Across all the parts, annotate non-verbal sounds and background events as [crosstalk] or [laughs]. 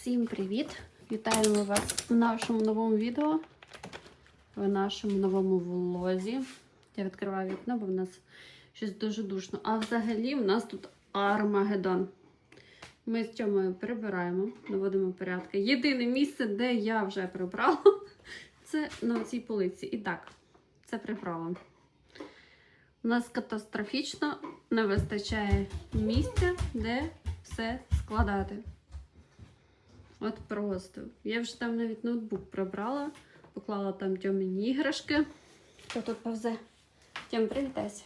Всім привіт! Вітаємо вас в нашому новому відео, в нашому новому влозі. Я відкриваю вікно, бо в нас щось дуже душно. А взагалі в нас тут Армагеддон. Ми з Тьомою прибираємо, наводимо порядки. Єдине місце, де я вже прибрала, [laughs] це на цій полиці. І так, це прибрала. У нас катастрофічно не вистачає місця, де все складати. От просто. Я вже там навіть ноутбук прибрала, поклала там тьомині іграшки. Хто тут повзе? Тьом, привітайся.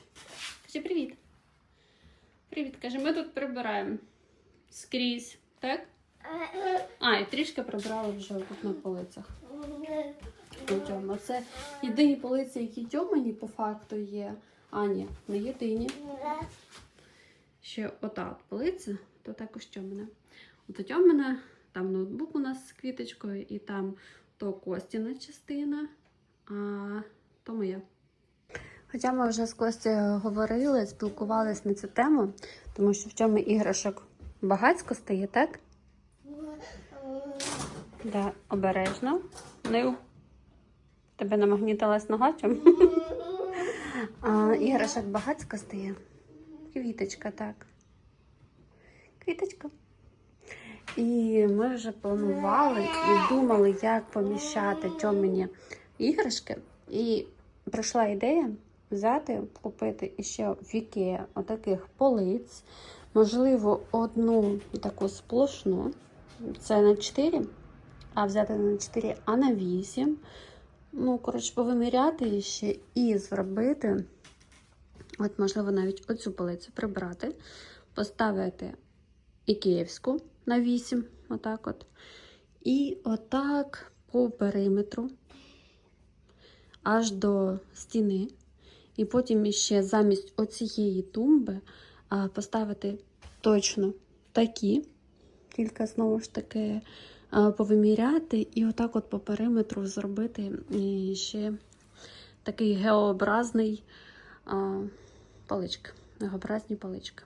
Кажи привіт. Привіт, каже, ми тут прибираємо скрізь, так? А, і трішки прибрала вже тут на полицях. Тьома. Це єдині полиці, які тьомані по факту є. А, ні, не єдині. Ще ота от полиця, то також тьомина. От тьомина, там ноутбук у нас з квіточкою, і там то Костіна частина, а то моя. Хоча ми вже з Костю говорили, спілкувалися на цю тему, тому що в цьому іграшок багацько стає, так? Да, обережно. Не тебе намагнітилась нога чим? А, іграшок багацько стає. Квіточка, так. Квіточка. І ми вже планували і думали, як поміщати тьомені іграшки. І прийшла ідея взяти, купити іще в Ікеа отаких полиць. Можливо, одну таку сплошну. Це на 4, а взяти не на 4, а на 8. Ну, коротше, повиміряти ще і зробити. От, можливо, навіть оцю полицю прибрати, поставити і київську на 8, отак от. І отак по периметру аж до стіни. І потім ще замість оцієї тумби поставити точно такі, тільки знову ж таки повиміряти, і отак от по периметру зробити і ще такий геообразний палички, геообразні палички.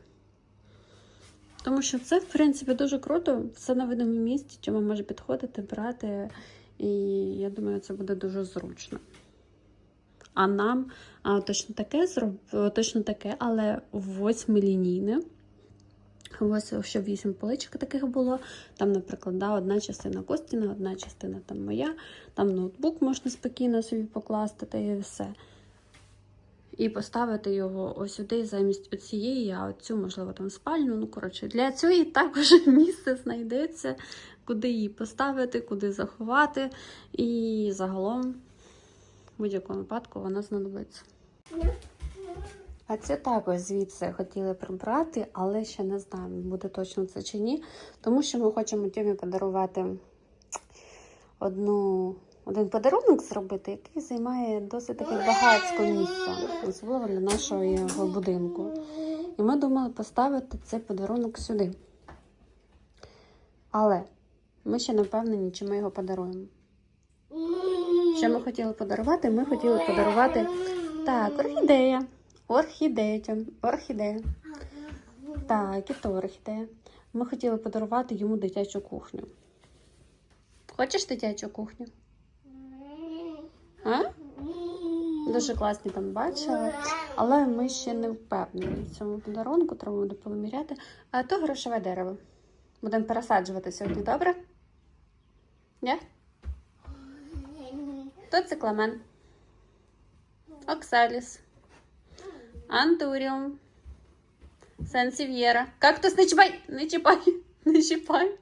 Тому що це, в принципі, дуже круто. Все на видному місці, чому може підходити, брати. І я думаю, це буде дуже зручно. А нам а, точно таке зроб... точно таке, але восьмилінійне. Ось щоб вісім поличок таких було. Там, наприклад, да, одна частина Костіна, одна частина там моя, там ноутбук можна спокійно собі покласти та і все. І поставити його ось сюди замість оцієї, а оцю, можливо, там спальню. Ну, коротше, для цієї також [laughs] місце знайдеться, куди її поставити, куди заховати. І загалом, в будь-якому випадку, вона знадобиться. А це також звідси хотіли прибрати, але ще не знаю, буде точно це чи ні. Тому що ми хочемо Тьомі подарувати одну, один подарунок зробити, який займає досить таке багатсько місця, особливо для нашого будинку. І ми думали поставити цей подарунок сюди. Але ми ще не впевнені, чи ми його подаруємо. Що ми хотіли подарувати? Ми хотіли подарувати так, орхідея. Орхідея, орхідея. Так, і то орхідея. Ми хотіли подарувати йому дитячу кухню. Хочеш дитячу кухню? А? Дуже класні там бачили, але ми ще не впевнені в цьому подарунку, треба буде поміряти. А то грошове дерево. Будемо пересаджувати сьогодні, добре? Ні? То цикламен. Оксаліс. Антуріум. Сенсів'єра. Кактус не чіпай! Не чіпай! [laughs] Не чіпай!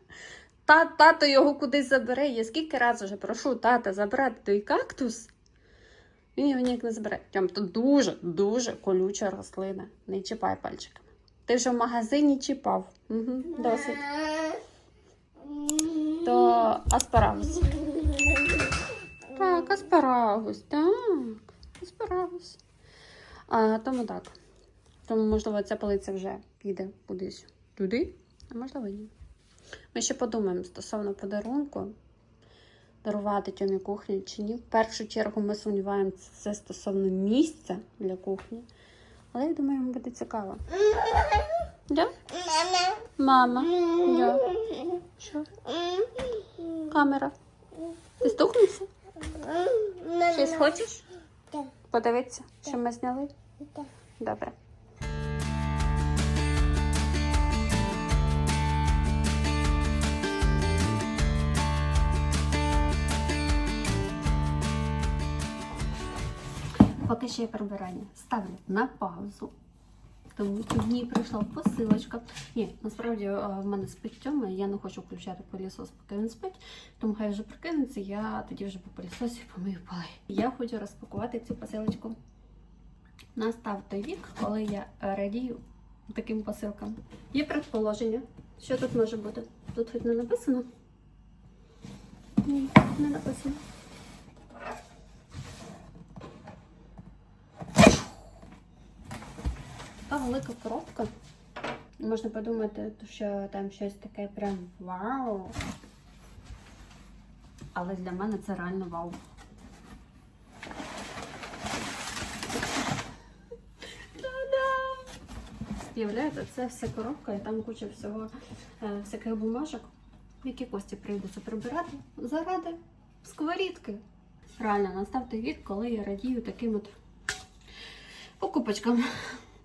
Та, тато його кудись забере. Я скільки разів вже прошу тата забрати той кактус. Він його ніяк не забере. Тьом, то дуже, дуже колюча рослина. Не чіпай пальчиками. Ти вже в магазині чіпав. Угу, Досить. То аспарагус. Так, аспарагус, так. Аспарагус. А, тому так. Тому, можливо, ця полиця вже піде кудись туди, а можливо, ні. Ми ще подумаємо стосовно подарунку, дарувати тьомі кухню чи ні. В першу чергу ми сумніваємося це стосовно місця для кухні. Але я думаю, йому буде цікаво. Да? Мама. Я. Що? Камера. Ти стукнувся? Щось хочеш? Подивитися, що ми зняли? Добре. Поки ще є прибирання. Ставлю на паузу. Тому в прийшла посилочка. Ні, насправді е, в мене спить Тьома, я не хочу включати пилісос, поки він спить. Тому хай вже прокинеться, я тоді вже по пилісосі помию поли. Я хочу розпакувати цю посилочку. Настав той вік, коли я радію таким посилкам. Є предположення. Що тут може бути? Тут хоч не написано? Ні, не написано. Велика коробка. Можна подумати, що там щось таке прям вау. Але для мене це реально вау. Уявляєте, це все коробка і там куча всього е, всяких бумажок, які Кості прийдеться прибирати заради сковорідки. Реально настав той вік, коли я радію таким от покупочкам.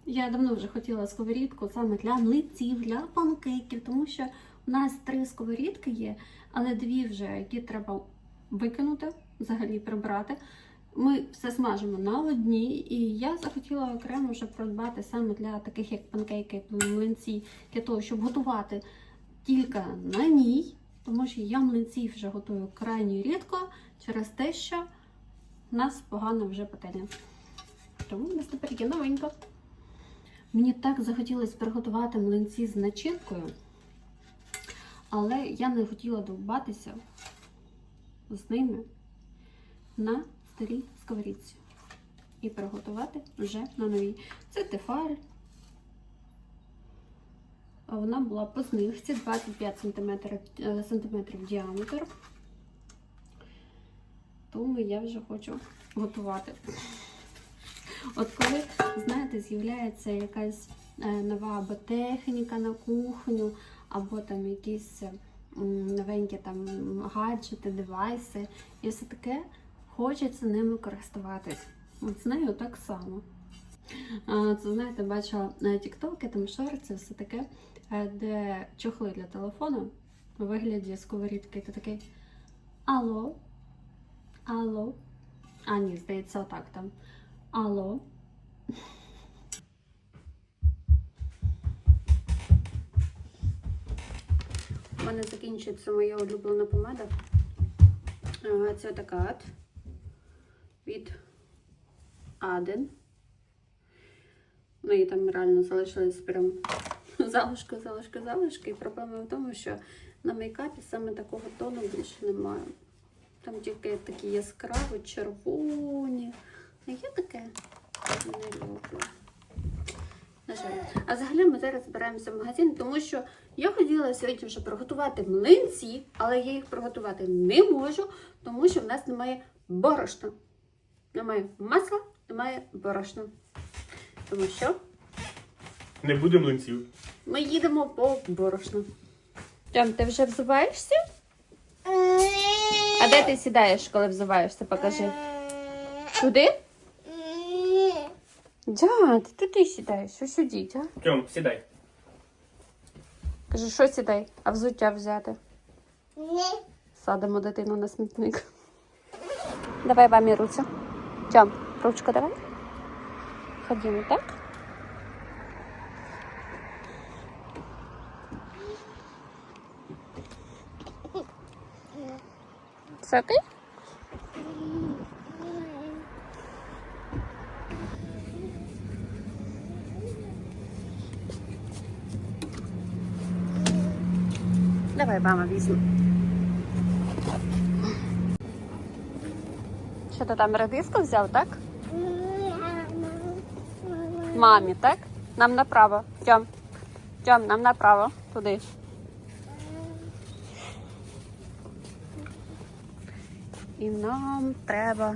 Я давно вже хотіла сковорідку саме для млинців, для панкейків, тому що у нас три сковорідки є, але дві вже, які треба викинути, взагалі прибрати. Ми все смажимо на одній, і я захотіла окремо вже придбати саме для таких як панкейки, млинці, для того, щоб готувати тільки на ній, тому що я млинці вже готую крайні рідко через те, що в нас погано вже пательня. Тому у нас тепер є новенька. Мені так захотілося приготувати млинці з начинкою, але я не хотіла довбатися з ними на старій сковорідці і приготувати вже на новій. Це тефаль. Вона була по знижці 25 см, сантиметрів діаметр. Тому я вже хочу готувати. От коли, знаєте, з'являється якась е, нова або техніка на кухню, або там якісь новенькі там гаджети, девайси, і все таке хочеться ними користуватись. От з нею так само. Це, знаєте, бачила на тіктоки, там шорти, все таке, е, де чохли для телефону у вигляді сковорідки. Ти такий Алло? Алло? А, ні, здається, отак там. Алло. У мене закінчується моя улюблена помада. Це така від Аден. Ну і там реально залишились прям [laughs] залишки, залишки, залишки. І проблема в тому, що на мейкапі саме такого тону більше немає. Там тільки такі яскраві, червоні. А я таке не люблю. На жаль. А взагалі ми зараз збираємося в магазин, тому що я хотіла сьогодні вже приготувати млинці, але я їх приготувати не можу, тому що в нас немає борошна. Немає масла, немає борошна. Тому що Не буде млинців. ми їдемо по борошну. Тьом, ти вже взуваєшся? А де ти сідаєш, коли взуваєшся? Покажи. Туди? Да, ти туди сідаєш, ось сюди, а? Тьом, сідай. Кажи, що сідай, а взуття взяти. Садимо дитину на смітник. Давай мамі руцю. Тьом, ручку давай. Ходімо, так? Все окей? Давай, мама, візьме. Що ти там редиску взяв, так? Мамі, так? Нам направо. Тьом. Тьом, нам направо. Туди. І нам треба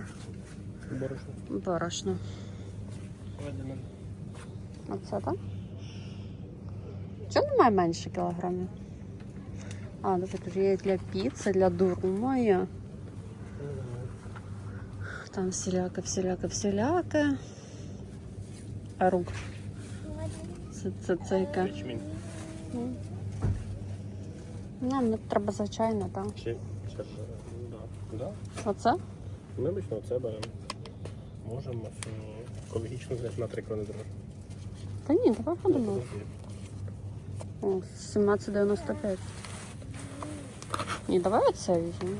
Борошно. борошно. Оце так? Чого немає менше кілограмів? А, ну тут є для піци, для дурмая. Там всіляке, всіляке, всіляке. А рук. Це, це, це яке? Ячмінь. Нам не треба звичайно, так. Ще, е, да. Да. Оце? Ми обично це беремо. Можемо це екологічно взяти на 3 крони дорожче. Та ні, давай подумаємо. О, 17,95. Ні, давай оце візьмемо.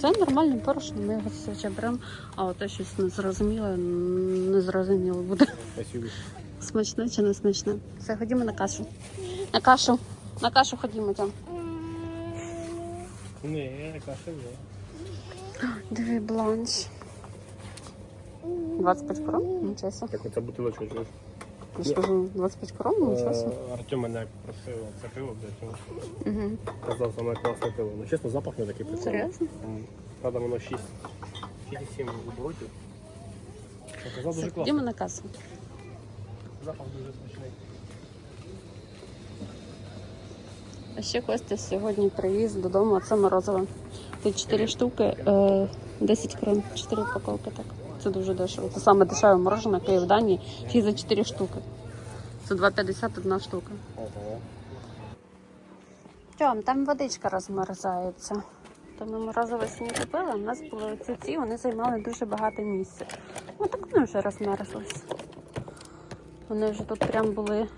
Це нормальний порошок, ми його зазвичай беремо, а от щось незрозуміле, незрозуміло буде. SUV. Смачне чи не смачне? Все, ходімо на кашу. На кашу. На кашу ходімо там. Ні, каша ні. Диви бланш. 25 крон? Нічого. Так оця бутилочка Я ж 25 крон? Нічого собі. Е, Артем мене просив це пиво тому Угу. Казав, саме класне пиво. Ну чесно, запах не такий прикольний. Серйозно? Правда, воно 6, 6,7 оборотів. Ну, Казав дуже класно. на касу. Запах дуже смачний. А ще Костя сьогодні привіз додому це морозиво. Тут 4 штуки, е, 10 крон, 4 упаковки. Так. Це дуже дешево. Це саме дешеве мороженое Київ Данії, ще за 4 штуки. Це 2,50 одна штука. Тьом, там водичка розмерзається. То ми морозиво сьогодні купили, у нас були оці ці, вони займали дуже багато місця. Ну так вони вже розмерзлись. Вони вже тут прям були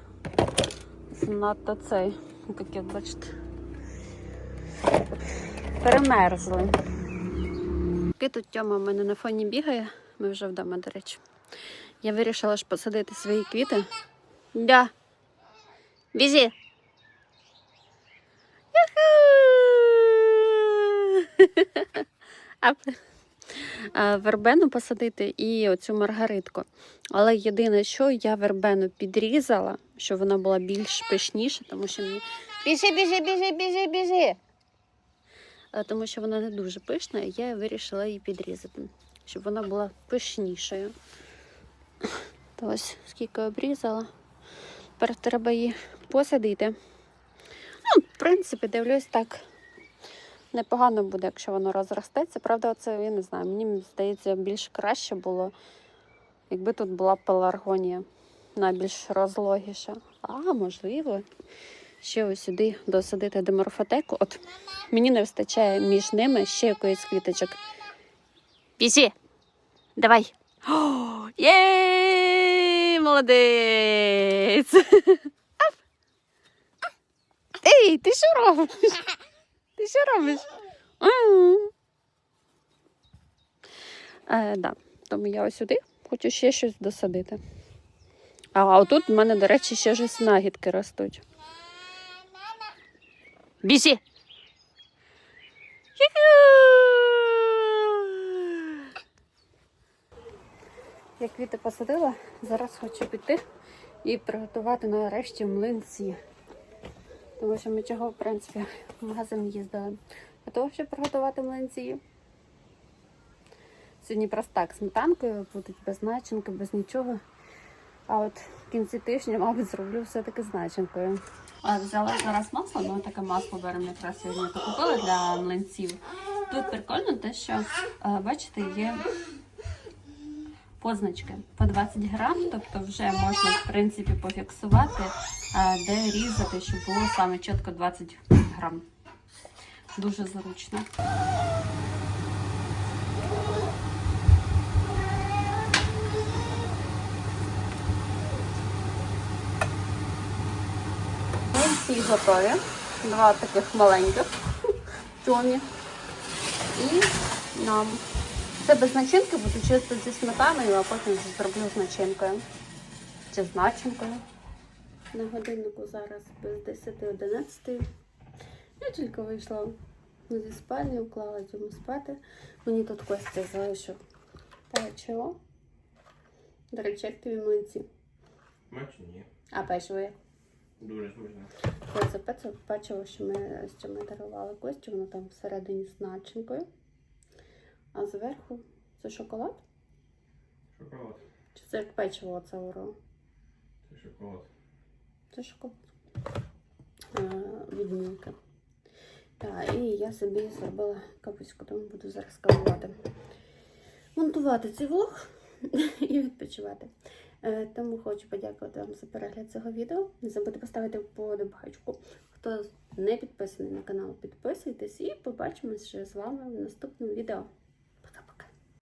занадто цей, як бачите. Перемерзли. Тут Тьома в мене на фоні бігає, ми вже вдома, до речі. Я вирішила ж посадити свої квіти. Да. Бізі. Вербену посадити і оцю маргаритку. Але єдине, що я вербену підрізала, щоб вона була більш пишніша, тому що мені. Біжи, біжи, біжи, біжи, біжи. Е, Тому що вона не дуже пишна, і я вирішила її підрізати, щоб вона була пишнішою. То ось скільки обрізала. Тепер треба її посадити. Ну, в принципі, дивлюсь так. Непогано буде, якщо воно розростеться. Правда, це я не знаю. Мені здається, більш краще було, якби тут була пеларгонія найбільш розлогіша. А, можливо, ще ось сюди досадити деморфотеку. От мені не вистачає між ними ще якоїсь квіточок. Пісі! Давай! О, Є! Молодець! Ей, ти що робиш? Ти що робиш? Е, да. Тому я ось сюди хочу ще щось досадити. А отут в мене, до речі, ще ж снагідки ростуть. Бісі! Я квіти посадила, зараз хочу піти і приготувати нарешті млинці. Тому що ми чого, в принципі, в магазин їздили. Для того, щоб приготувати млинці. Сьогодні просто так, сметанкою будуть без начинки, без нічого. А от в кінці тижня, мабуть, зроблю все-таки з начинкою. А, взяла зараз масло, ну таке масло беремо якраз сьогодні купила для млинців. Тут прикольно те, що, е, бачите, є позначки по 20 грам, тобто вже можна в принципі пофіксувати, де різати, щоб було саме чітко 20 грам. Дуже зручно. Всі готові. Два таких маленьких [laughs] тьомі. І нам. Це без начинки буду чисто зі сметаною, а потім зроблю з начинкою. Чи з начинкою. На годиннику зараз без 10-11. Я тільки вийшла зі спальні, уклала йому спати. Мені тут Костя залишив печиво. До речі, як тобі млинці? Мачу ні. А печиво як? Дуже смачно. Це печиво, що ми, що ми дарували Кості, воно там всередині з начинкою. А зверху це шоколад? Шоколад. Чи це як печиво оце уро? Це шоколад. Це шоколад. відмінки. Так, і я собі зробила капуську, тому буду зараз кавувати. Монтувати цей влог [laughs] і відпочивати. Е, Тому хочу подякувати вам за перегляд цього відео. Не забудьте поставити вподобайку. Хто не підписаний на канал, підписуйтесь і побачимося ще з вами в наступному відео.